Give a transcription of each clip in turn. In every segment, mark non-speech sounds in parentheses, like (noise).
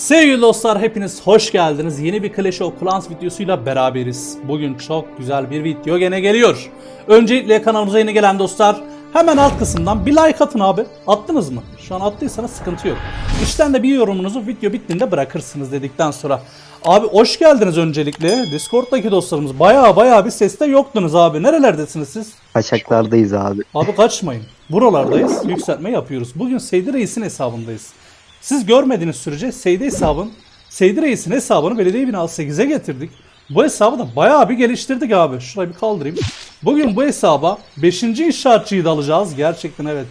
Sevgili dostlar hepiniz hoş geldiniz. Yeni bir Clash of Clans videosuyla beraberiz. Bugün çok güzel bir video gene geliyor. Öncelikle kanalımıza yeni gelen dostlar hemen alt kısımdan bir like atın abi. Attınız mı? Şu an attıysanız sıkıntı yok. İşten de bir yorumunuzu video bittiğinde bırakırsınız dedikten sonra. Abi hoş geldiniz öncelikle. Discord'daki dostlarımız baya baya bir seste yoktunuz abi. Nerelerdesiniz siz? Kaçaklardayız abi. Abi kaçmayın. Buralardayız. Yükseltme yapıyoruz. Bugün Seydi Reis'in hesabındayız. Siz görmediğiniz sürece Seydi hesabın Seydi Reis'in hesabını belediye binası 8'e getirdik. Bu hesabı da bayağı bir geliştirdik abi. Şurayı bir kaldırayım. Bugün bu hesaba 5. inşaatçıyı da alacağız. Gerçekten evet.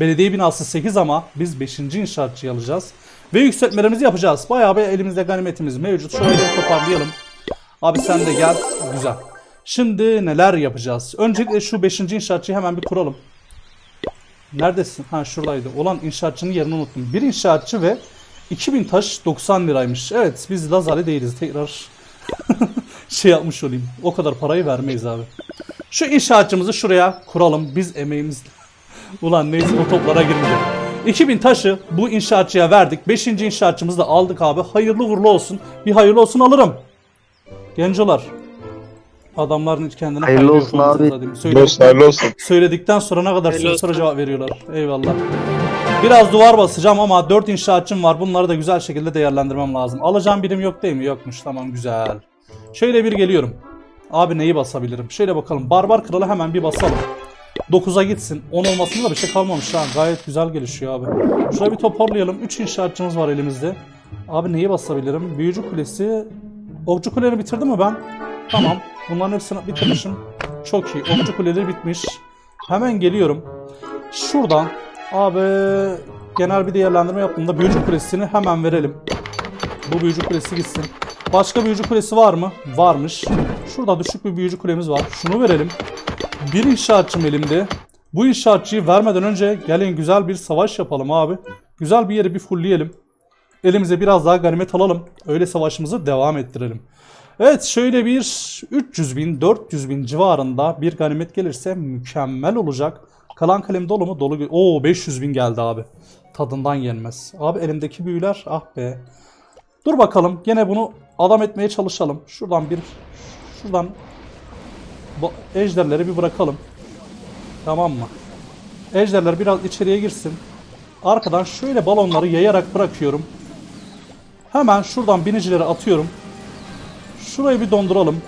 Belediye binası 8 ama biz 5. inşaatçıyı alacağız. Ve yükseltmelerimizi yapacağız. Bayağı bir elimizde ganimetimiz mevcut. Şöyle toparlayalım. Abi sen de gel. Güzel. Şimdi neler yapacağız? Öncelikle şu 5. inşaatçıyı hemen bir kuralım. Neredesin? Ha şuradaydı. Olan inşaatçının yerini unuttum. Bir inşaatçı ve 2000 taş 90 liraymış. Evet biz Lazali değiliz. Tekrar (laughs) şey yapmış olayım. O kadar parayı vermeyiz abi. Şu inşaatçımızı şuraya kuralım. Biz emeğimizle. (laughs) Ulan neyse o toplara girmeyeceğim. 2000 taşı bu inşaatçıya verdik. 5. inşaatçımızı da aldık abi. Hayırlı uğurlu olsun. Bir hayırlı olsun alırım. Gencolar. Adamların hiç kendine Hayırlı yok olsun abi. Söyledik- Olsun hayırlı olsun. Söyledikten sonra ne kadar süre sonra cevap veriyorlar. Eyvallah. Biraz duvar basacağım ama 4 inşaatçım var. Bunları da güzel şekilde değerlendirmem lazım. Alacağım birim yok değil mi? Yokmuş. Tamam güzel. Şöyle bir geliyorum. Abi neyi basabilirim? Şöyle bakalım. Barbar kralı hemen bir basalım. 9'a gitsin. 10 olmasında da bir şey kalmamış ha. Gayet güzel gelişiyor abi. Şurayı bir toparlayalım. 3 inşaatçımız var elimizde. Abi neyi basabilirim? Büyücü kulesi. Okçu kuleni bitirdim mi ben? Tamam. Bunların hepsini bitirmişim. Çok iyi. Okçu kuleleri bitmiş. Hemen geliyorum. Şuradan abi genel bir değerlendirme yaptığımda büyücü kulesini hemen verelim. Bu büyücü kulesi gitsin. Başka büyücü kulesi var mı? Varmış. Şurada düşük bir büyücü kulemiz var. Şunu verelim. Bir inşaatçım elimde. Bu inşaatçıyı vermeden önce gelin güzel bir savaş yapalım abi. Güzel bir yeri bir fullleyelim. Elimize biraz daha ganimet alalım. Öyle savaşımızı devam ettirelim. Evet şöyle bir 300 bin 400 bin civarında bir ganimet gelirse mükemmel olacak. Kalan kalem dolu mu? Dolu. Oo 500 bin geldi abi. Tadından yenmez. Abi elimdeki büyüler ah be. Dur bakalım gene bunu adam etmeye çalışalım. Şuradan bir şuradan ejderleri bir bırakalım. Tamam mı? Ejderler biraz içeriye girsin. Arkadan şöyle balonları yayarak bırakıyorum. Hemen şuradan binicileri atıyorum. Şurayı bir donduralım.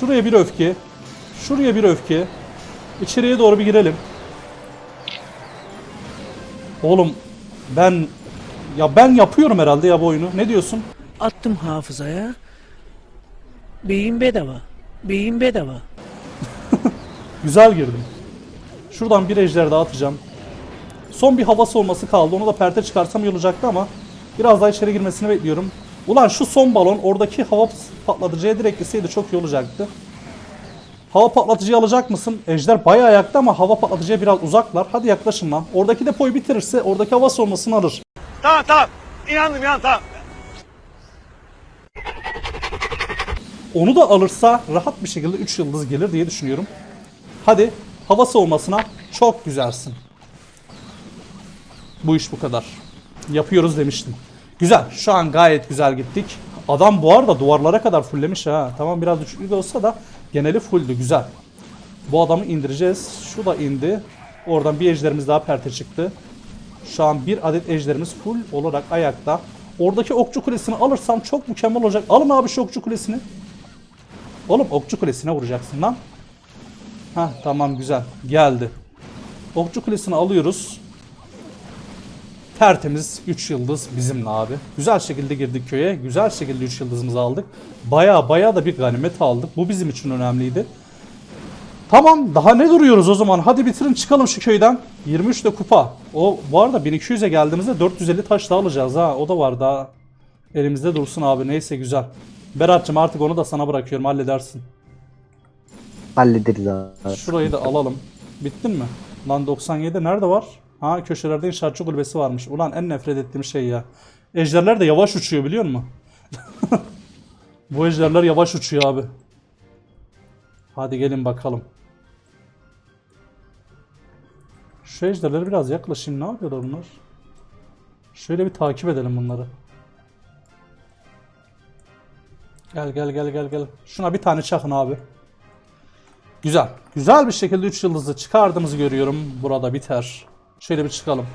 Şuraya bir öfke. Şuraya bir öfke. İçeriye doğru bir girelim. Oğlum ben ya ben yapıyorum herhalde ya bu oyunu. Ne diyorsun? Attım hafızaya. Beyin bedava. Beyin bedava. (laughs) Güzel girdim. Şuradan bir ejder daha atacağım. Son bir havası olması kaldı. Onu da perte çıkarsam iyi olacaktı ama biraz daha içeri girmesini bekliyorum. Ulan şu son balon oradaki hava patlatıcıya direkt gitseydi çok iyi olacaktı. Hava patlatıcıyı alacak mısın? Ejder bayağı ayakta ama hava patlatıcıya biraz uzaklar. Hadi yaklaşın lan. Oradaki depoyu bitirirse oradaki hava sonrasını alır. Tamam tamam. İnandım inan tamam. Onu da alırsa rahat bir şekilde 3 yıldız gelir diye düşünüyorum. Hadi hava savunmasına çok güzelsin. Bu iş bu kadar. Yapıyoruz demiştim. Güzel. Şu an gayet güzel gittik. Adam bu arada duvarlara kadar fulllemiş ha. Tamam biraz düşüklük de olsa da geneli fulldü. Güzel. Bu adamı indireceğiz. Şu da indi. Oradan bir ejderimiz daha perte çıktı. Şu an bir adet ejderimiz full olarak ayakta. Oradaki okçu kulesini alırsam çok mükemmel olacak. Alın abi şu okçu kulesini. Oğlum okçu kulesine vuracaksın lan. Hah tamam güzel. Geldi. Okçu kulesini alıyoruz. Tertemiz 3 yıldız bizimle abi. Güzel şekilde girdik köye. Güzel şekilde 3 yıldızımızı aldık. Baya baya da bir ganimet aldık. Bu bizim için önemliydi. Tamam daha ne duruyoruz o zaman? Hadi bitirin çıkalım şu köyden. 23 de kupa. O bu arada 1200'e geldiğimizde 450 taş daha alacağız ha. O da var daha. Elimizde dursun abi. Neyse güzel. Berat'cığım artık onu da sana bırakıyorum. Halledersin. Hallederiz abi. Şurayı da alalım. Bittin mi? Lan 97 nerede var? Ha köşelerde inşaatçı kulübesi varmış. Ulan en nefret ettiğim şey ya. Ejderler de yavaş uçuyor biliyor musun? (laughs) Bu ejderler yavaş uçuyor abi. Hadi gelin bakalım. Şu ejderlere biraz yaklaşayım. Ne yapıyorlar bunlar? Şöyle bir takip edelim bunları. Gel gel gel gel gel. Şuna bir tane çakın abi. Güzel. Güzel bir şekilde 3 yıldızı çıkardığımızı görüyorum. Burada biter. Şöyle bir çıkalım.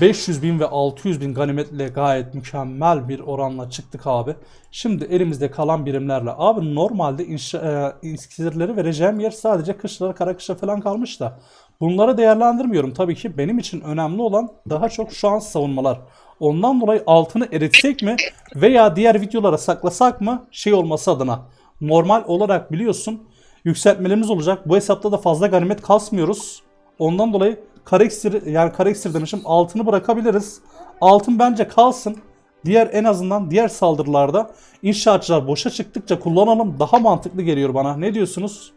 500 bin ve 600 bin ganimetle gayet mükemmel bir oranla çıktık abi. Şimdi elimizde kalan birimlerle. Abi normalde inşa, e, vereceğim yer sadece kışlara kara kışa falan kalmış da. Bunları değerlendirmiyorum. Tabii ki benim için önemli olan daha çok şu an savunmalar. Ondan dolayı altını eritsek mi veya diğer videolara saklasak mı şey olması adına. Normal olarak biliyorsun yükseltmelerimiz olacak. Bu hesapta da fazla ganimet kasmıyoruz. Ondan dolayı kara iksir yani kara iksir demişim altını bırakabiliriz. Altın bence kalsın. Diğer en azından diğer saldırılarda inşaatçılar boşa çıktıkça kullanalım daha mantıklı geliyor bana. Ne diyorsunuz?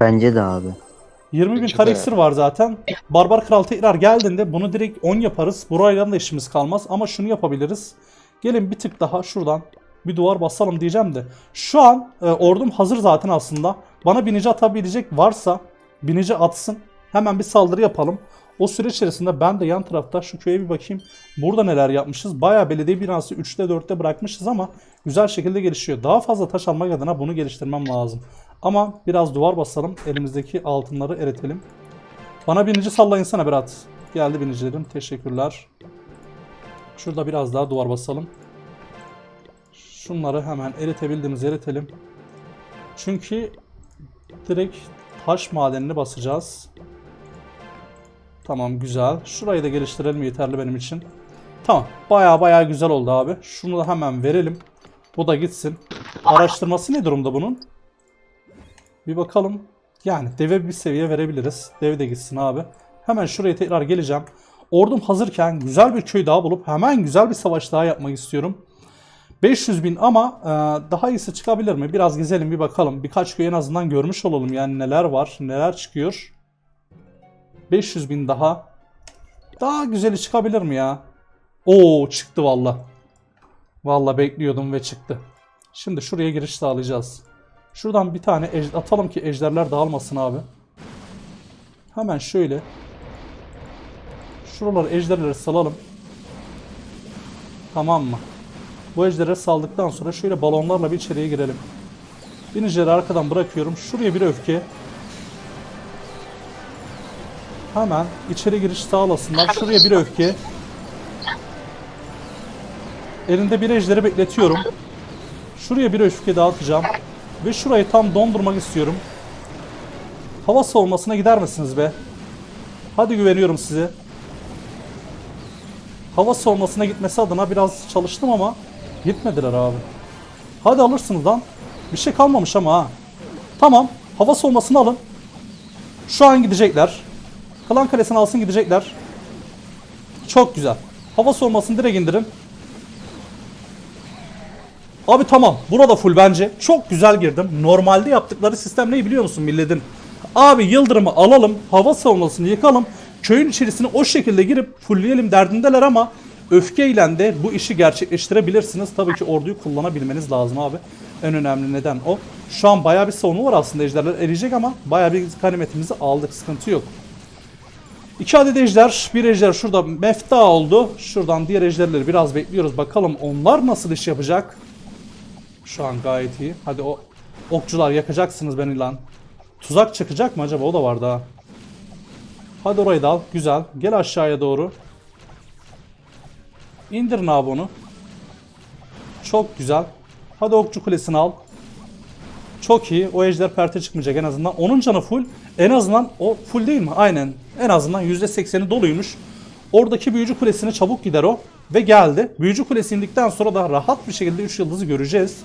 Bence de abi. 20 bin iksir var zaten. Barbar Kral tekrar geldiğinde bunu direkt 10 yaparız. Burayla da işimiz kalmaz ama şunu yapabiliriz. Gelin bir tık daha şuradan bir duvar basalım diyeceğim de. Şu an e, ordum hazır zaten aslında. Bana binici atabilecek varsa binici atsın. Hemen bir saldırı yapalım. O süre içerisinde ben de yan tarafta şu köye bir bakayım. Burada neler yapmışız. Bayağı belediye binası 3'te 4'te bırakmışız ama güzel şekilde gelişiyor. Daha fazla taş almak adına bunu geliştirmem lazım. Ama biraz duvar basalım. Elimizdeki altınları eritelim. Bana binici sallayın sana Berat. Geldi binicilerim. Teşekkürler. Şurada biraz daha duvar basalım. Şunları hemen eritebildiğimiz eritelim. Çünkü direkt taş madenini basacağız. Tamam güzel. Şurayı da geliştirelim yeterli benim için. Tamam. Baya baya güzel oldu abi. Şunu da hemen verelim. Bu da gitsin. Araştırması ne durumda bunun? Bir bakalım. Yani deve bir seviye verebiliriz. Dev de gitsin abi. Hemen şuraya tekrar geleceğim. Ordum hazırken güzel bir köy daha bulup hemen güzel bir savaş daha yapmak istiyorum. 500 bin ama e, daha iyisi çıkabilir mi? Biraz gezelim bir bakalım. Birkaç köy en azından görmüş olalım. Yani neler var, neler çıkıyor. 500 bin daha. Daha güzeli çıkabilir mi ya? Oo çıktı valla. Valla bekliyordum ve çıktı. Şimdi şuraya giriş sağlayacağız. Şuradan bir tane atalım ki ejderler dağılmasın abi. Hemen şöyle. Şuraları ejderleri salalım. Tamam mı? Bu ejderleri saldıktan sonra şöyle balonlarla bir içeriye girelim. Binicileri arkadan bırakıyorum. Şuraya bir öfke. Hemen içeri giriş sağlasınlar. Şuraya bir öfke. Elinde bir ejderi bekletiyorum. Şuraya bir öfke dağıtacağım. Ve şurayı tam dondurmak istiyorum. Hava savunmasına gider misiniz be? Hadi güveniyorum size. Hava savunmasına gitmesi adına biraz çalıştım ama gitmediler abi. Hadi alırsınız lan. Bir şey kalmamış ama ha. Tamam. Hava savunmasını alın. Şu an gidecekler. Klan kalesini alsın gidecekler. Çok güzel. Hava savunmasını direkt indirin. Abi tamam. Burada full bence. Çok güzel girdim. Normalde yaptıkları sistem ne biliyor musun milletin? Abi yıldırımı alalım. Hava savunmasını yıkalım. Köyün içerisine o şekilde girip fullleyelim derdindeler ama öfkeyle de bu işi gerçekleştirebilirsiniz. Tabii ki orduyu kullanabilmeniz lazım abi. En önemli neden o. Şu an bayağı bir savunma var aslında. Ejderler eriyecek ama bayağı bir ganimetimizi aldık. Sıkıntı yok. İki adet ejder. Bir ejder şurada mefta oldu. Şuradan diğer ejderleri biraz bekliyoruz. Bakalım onlar nasıl iş yapacak. Şu an gayet iyi. Hadi o okçular yakacaksınız beni lan. Tuzak çakacak mı acaba? O da var daha. Hadi orayı da al. Güzel. Gel aşağıya doğru. İndirin abi. Çok güzel. Hadi okçu kulesini al. Çok iyi. O ejder perte çıkmayacak en azından. Onun canı full. En azından o full değil mi? Aynen. En azından %80'i doluymuş. Oradaki büyücü kulesine çabuk gider o. Ve geldi. Büyücü kulesi indikten sonra da rahat bir şekilde 3 yıldızı göreceğiz.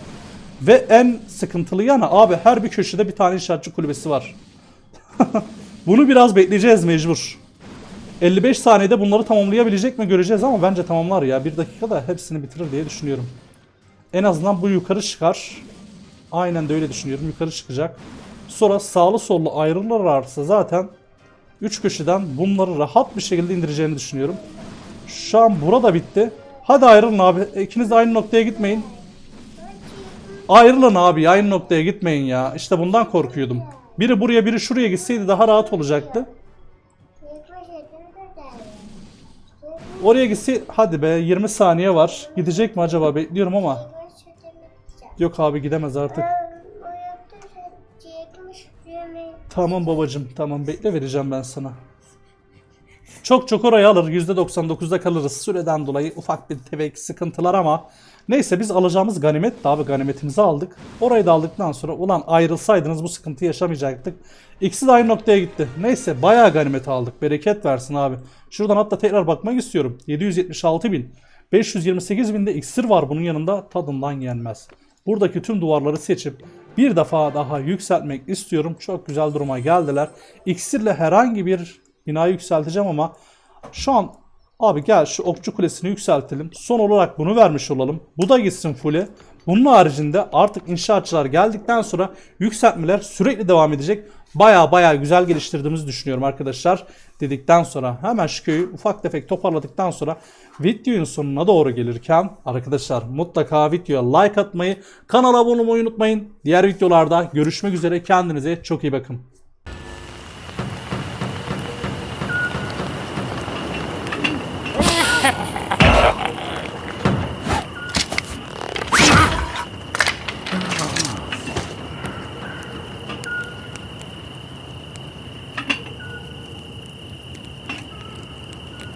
Ve en sıkıntılı yanı abi her bir köşede bir tane inşaatçı kulübesi var. (laughs) Bunu biraz bekleyeceğiz mecbur. 55 saniyede bunları tamamlayabilecek mi göreceğiz ama bence tamamlar ya. Bir dakikada hepsini bitirir diye düşünüyorum. En azından bu yukarı çıkar. Aynen de öyle düşünüyorum. Yukarı çıkacak. Sonra sağlı sollu ayrılırlarsa zaten 3 köşeden bunları rahat bir şekilde indireceğini düşünüyorum. Şu an burada bitti. Hadi ayrılın abi. İkiniz de aynı noktaya gitmeyin. Ayrılın abi aynı noktaya gitmeyin ya. İşte bundan korkuyordum. Biri buraya biri şuraya gitseydi daha rahat olacaktı. Oraya gitse hadi be 20 saniye var. Gidecek mi acaba bekliyorum ama. Yok abi gidemez artık. Tamam babacım tamam bekle vereceğim ben sana. Çok çok orayı alır %99'da kalırız süreden dolayı ufak bir tebek sıkıntılar ama neyse biz alacağımız ganimet de abi ganimetimizi aldık. Orayı da aldıktan sonra ulan ayrılsaydınız bu sıkıntı yaşamayacaktık. İkisi de aynı noktaya gitti. Neyse bayağı ganimet aldık bereket versin abi. Şuradan hatta tekrar bakmak istiyorum 776 bin 528 binde iksir var bunun yanında tadından yenmez. Buradaki tüm duvarları seçip bir defa daha yükseltmek istiyorum. Çok güzel duruma geldiler. İksirle herhangi bir binayı yükselteceğim ama şu an abi gel şu okçu kulesini yükseltelim. Son olarak bunu vermiş olalım. Bu da gitsin full'e. Bunun haricinde artık inşaatçılar geldikten sonra yükseltmeler sürekli devam edecek. Baya baya güzel geliştirdiğimizi düşünüyorum arkadaşlar. Dedikten sonra hemen şu köyü ufak tefek toparladıktan sonra videonun sonuna doğru gelirken arkadaşlar mutlaka videoya like atmayı, kanala abone olmayı unutmayın. Diğer videolarda görüşmek üzere. Kendinize çok iyi bakın.